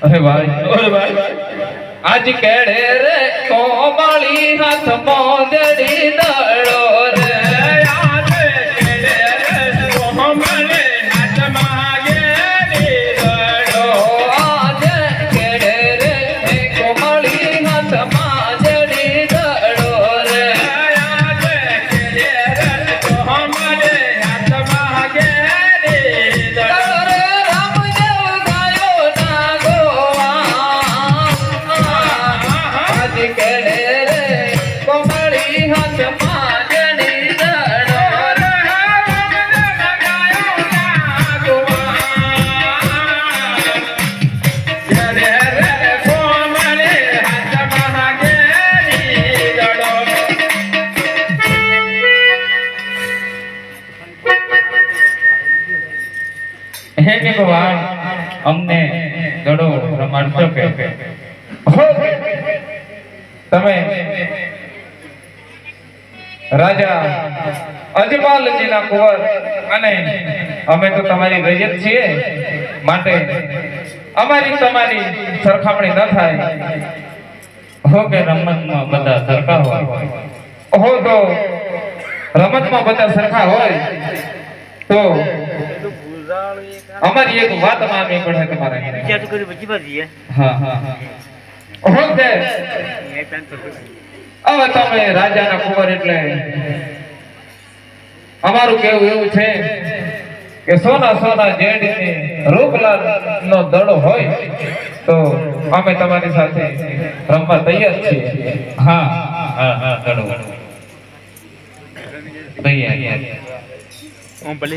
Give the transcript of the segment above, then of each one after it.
અરે ભાઈ અરે ભાઈ. આજ કેડે રે કોમળી હાથ મોદડી હે ભગવાન, અમને દડો રમાડશો કે? તમે રાજા અજમાલજીના કુંવર અને અમે તો તમારી રૈયત છીએ માટે અમારી તમારી સરખામણી ન થાય. હો કે રમતમાં બધા સરખા હોય? હો તો રમતમાં બધા સરખા હોય તો અમારી એક વાત માનવી પડે તમારે હવે તમે રાજાના કુંવર એટલે અમારું કેવું એવું છે કે સોના સોના જેડી રૂપલાલ નો દડો હોય તો અમે તમારી સાથે રમવા તૈયાર છીએ. હા હા હા દડો. તૈયાર. ઓમ ભલે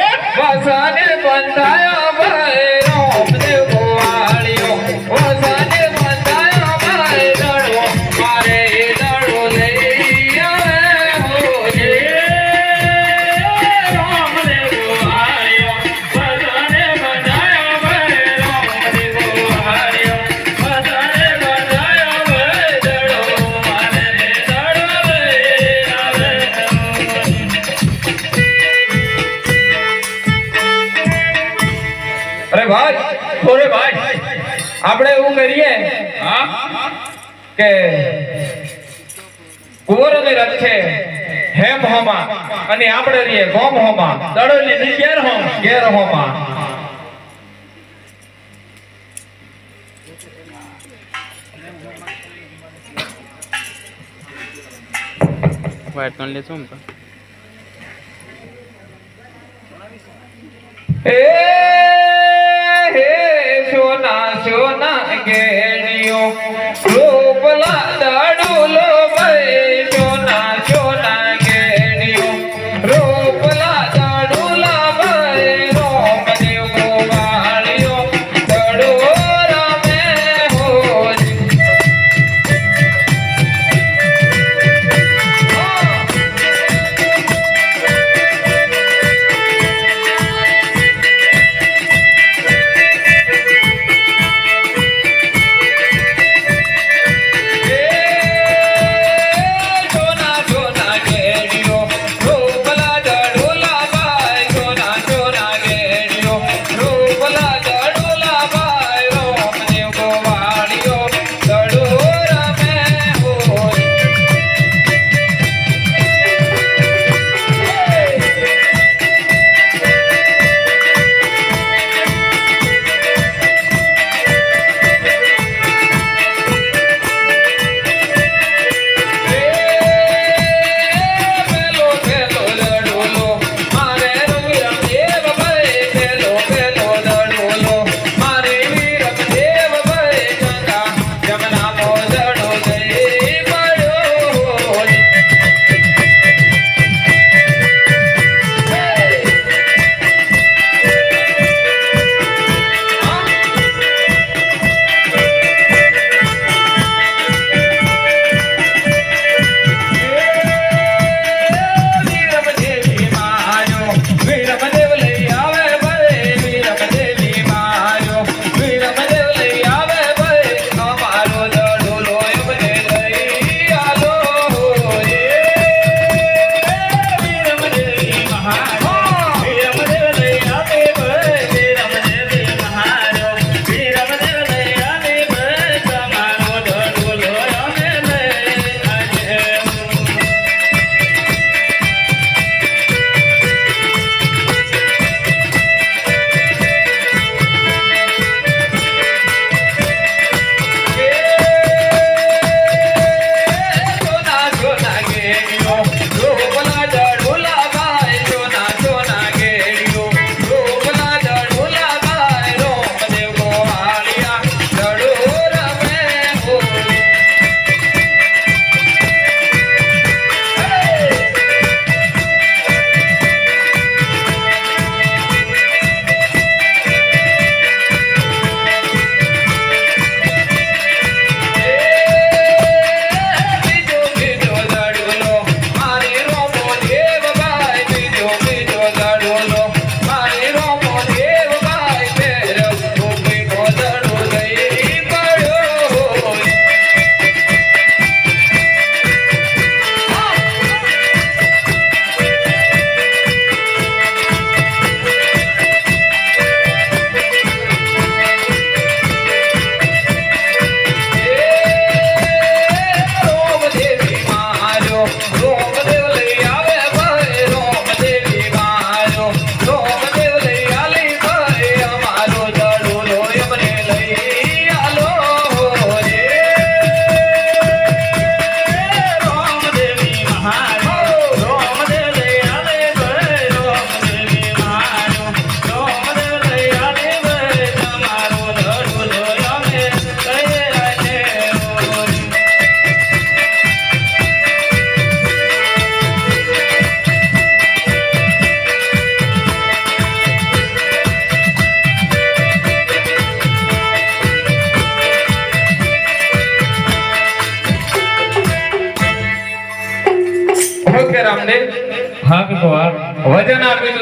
વસને બંધાયો ભાઈ આપણે એવું કરીએ કે કોર ને રખે હેમ હોમા અને આપણે રહીએ ગોમ હોમા દડોલી હોમ. ગેર હોમા વાટ એ સોના સોના ગેણીઓ રૂપલા દડુલો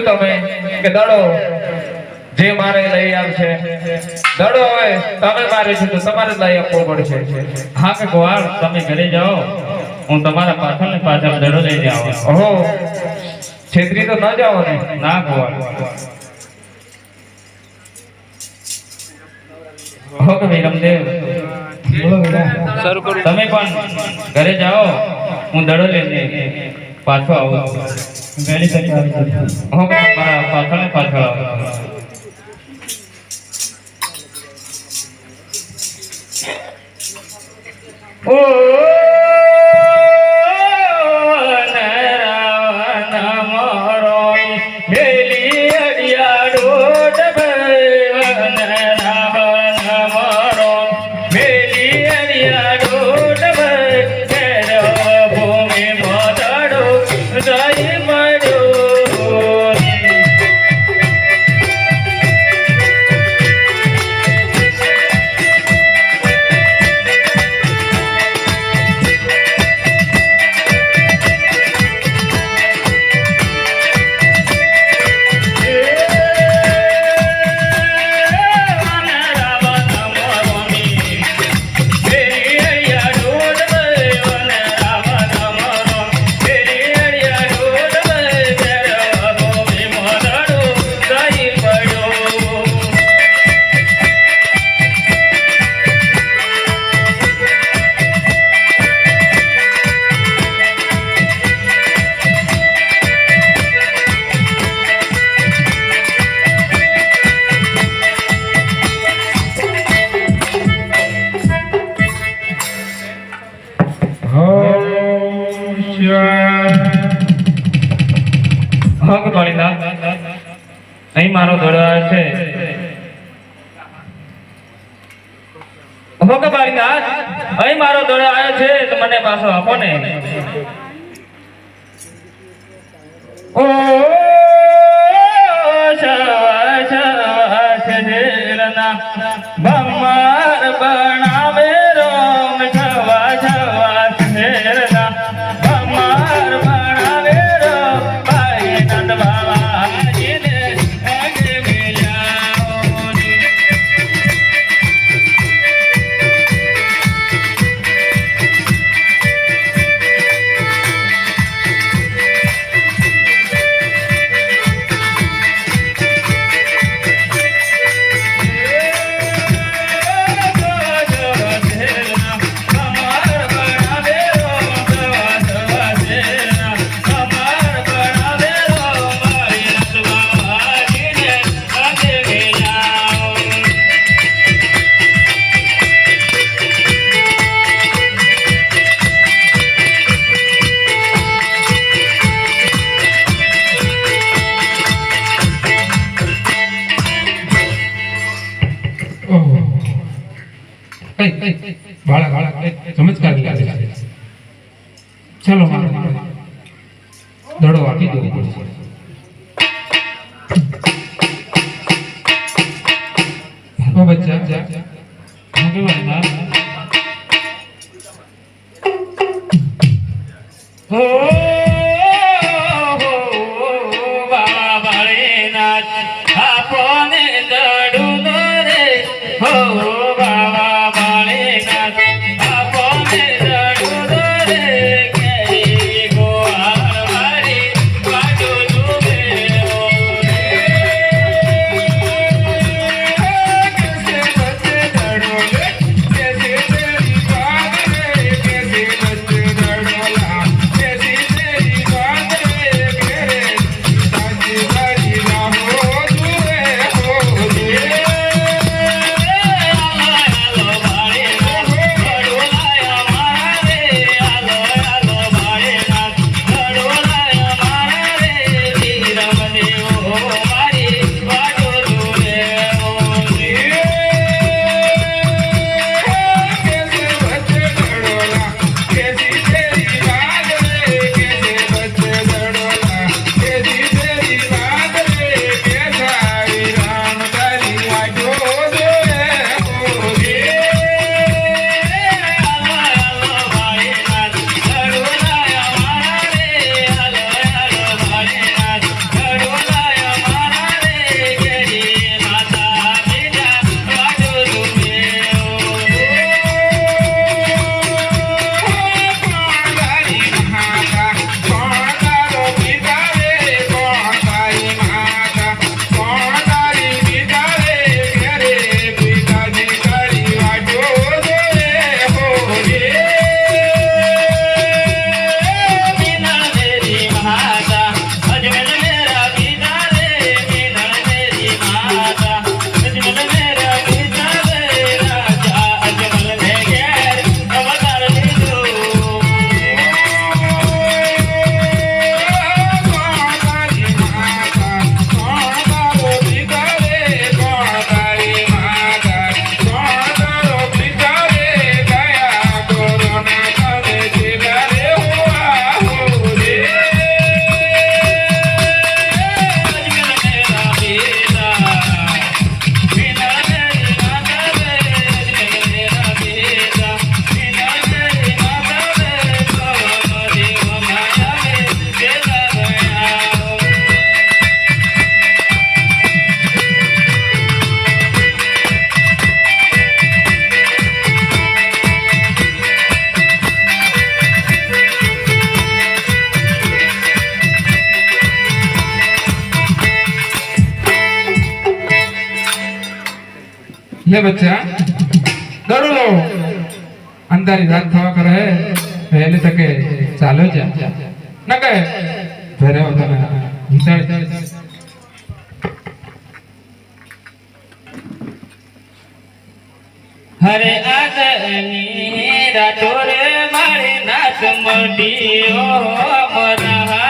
તમે કે દડો જે મારે લઈ આવશે. દડો હવે તમે મારે છે તો તમારે લઈ આપવો પડશે. હા કે ગોવાળ તમે ઘરે જાઓ. હું તમારા પાછળ ને પાછળ દડો લઈને આવું ઓહો. છેતરી તો ન જાઓ ને. ના ગોવાળ. હો કે ભાઈ રામદેવ શરૂ કરું. તમે પણ ઘરે જાઓ. હું દડો લઈને પાછો આવું. વહેલી તકે આવી હું મારા પાછળ ને પાછળ આવો ઓ બાળક ચમત્કાર લાગે છે. ચાલો. દડો આપી દેવો પડશે. ચાલો છે. ન કહે. ઘરે હરે આગની રાતો રે મારી નાથ મટી ઓ મરા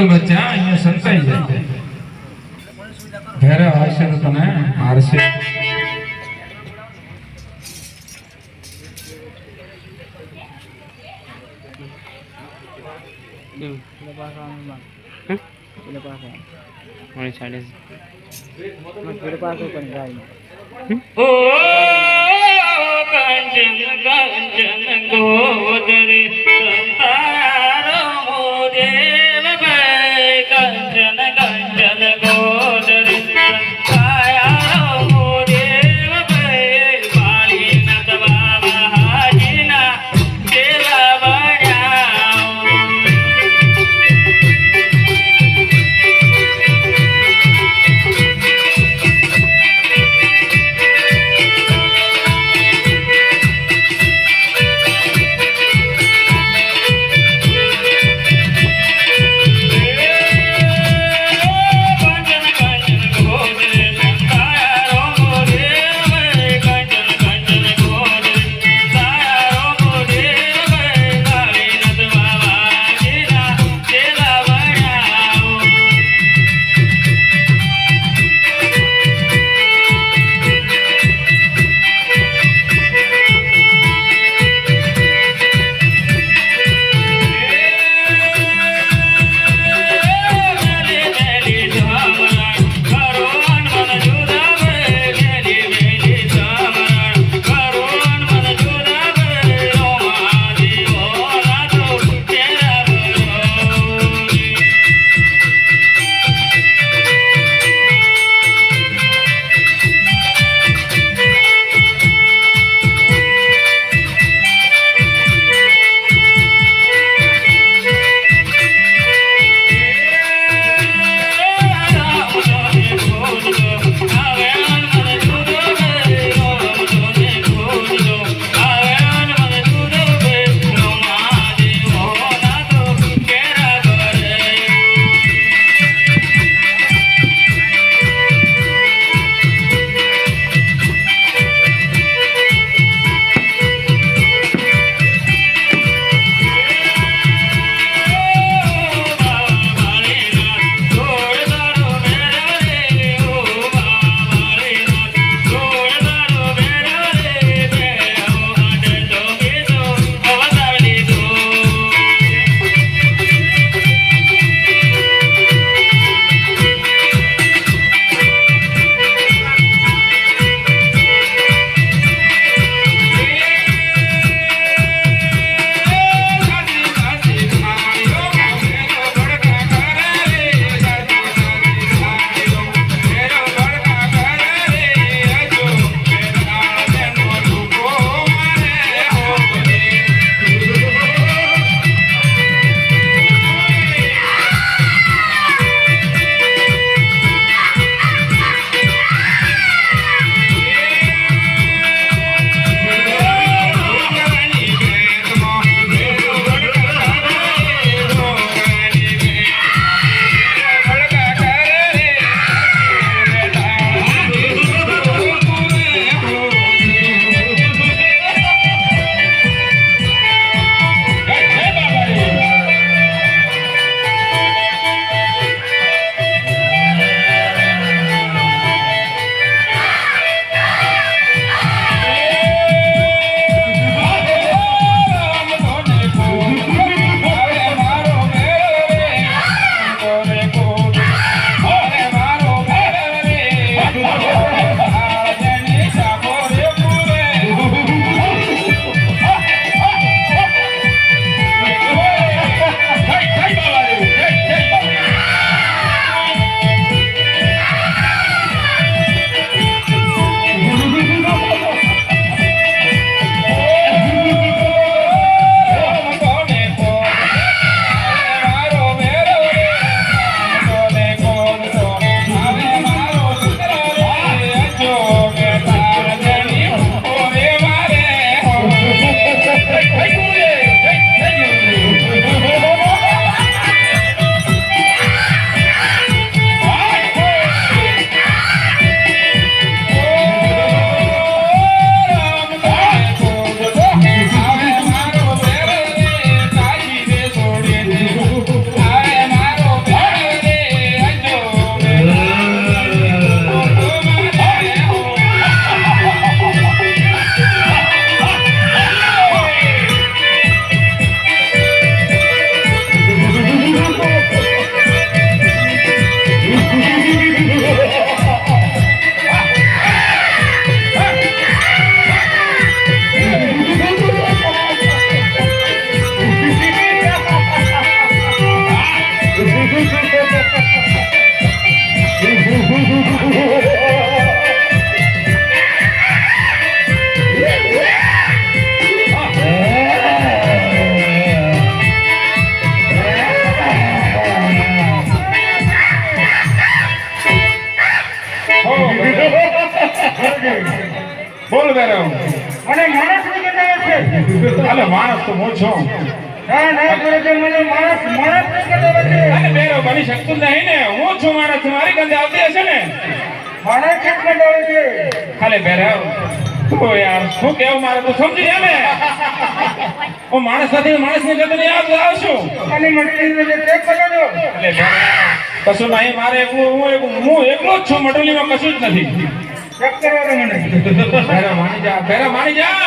ગો ચલ બચ્ચા અહીંયા સંતાઈ જાય ઘરે આવશે તો તને મારશે ઓ કંચન કંચન ગોદરે સંતારો મોદેવ ભાઈ કંચન સમજી ગયા ને હું માણસ સાથે માણસ ને ગંદે યાદ આવશો અને મંડળી ને ચેક કરો છો? એટલે કશું નહીં મારે એકલું હું એક હું એકલો જ છું મંડળીમાં કશું જ નથી. ચેક કરવા દો મને. બેરો માની જા બેરો માની જા.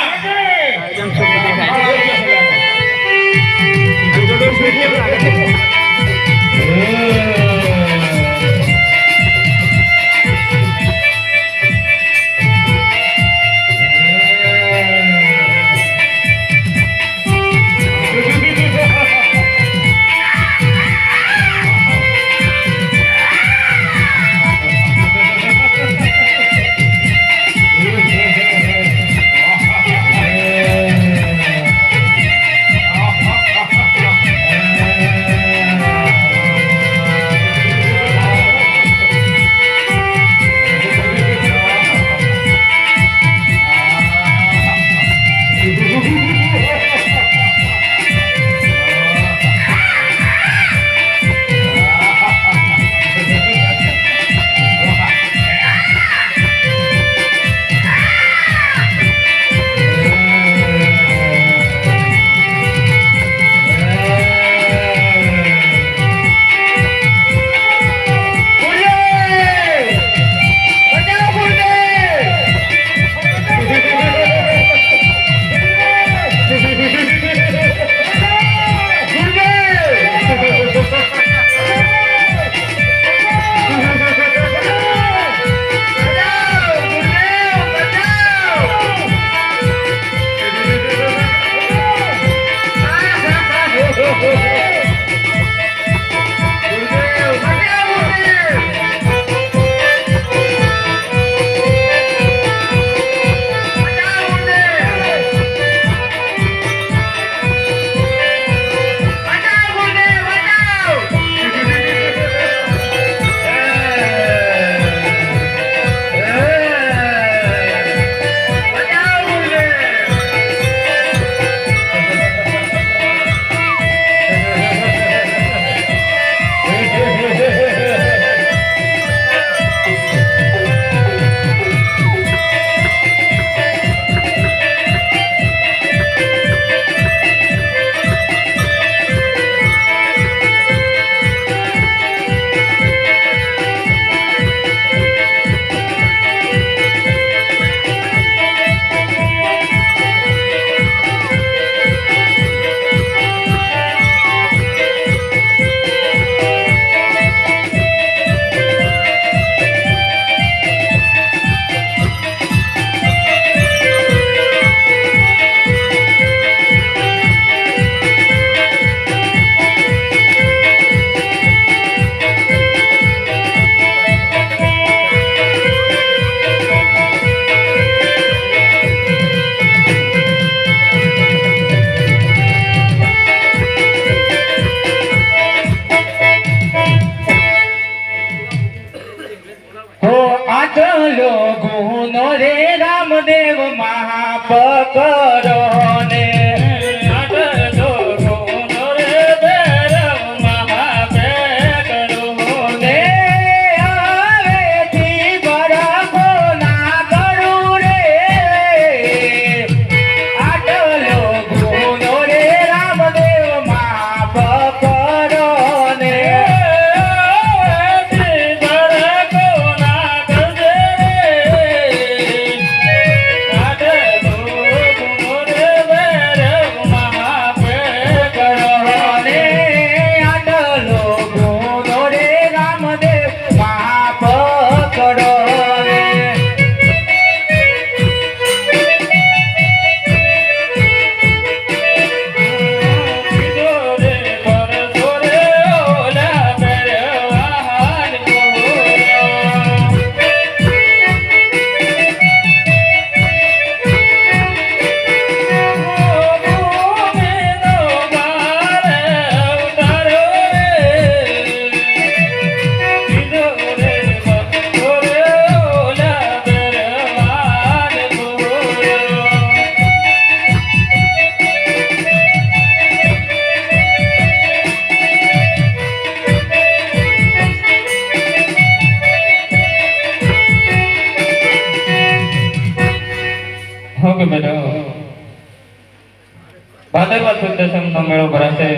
મેળો ભરાશે.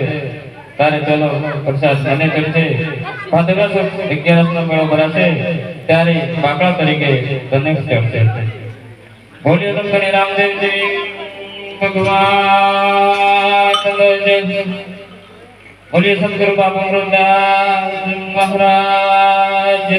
ત્યારે ચલો પ્રસાદ મને ચડશે ભાદરવા અગિયારસ નો મેળો ભરાશે. ત્યારે બાકડા તરીકે તને ચડશે. બોલ્યો તમ ગણી રામદેવજી, ભગવાન બોલીએ સદગુરુ બાબા મહારાજ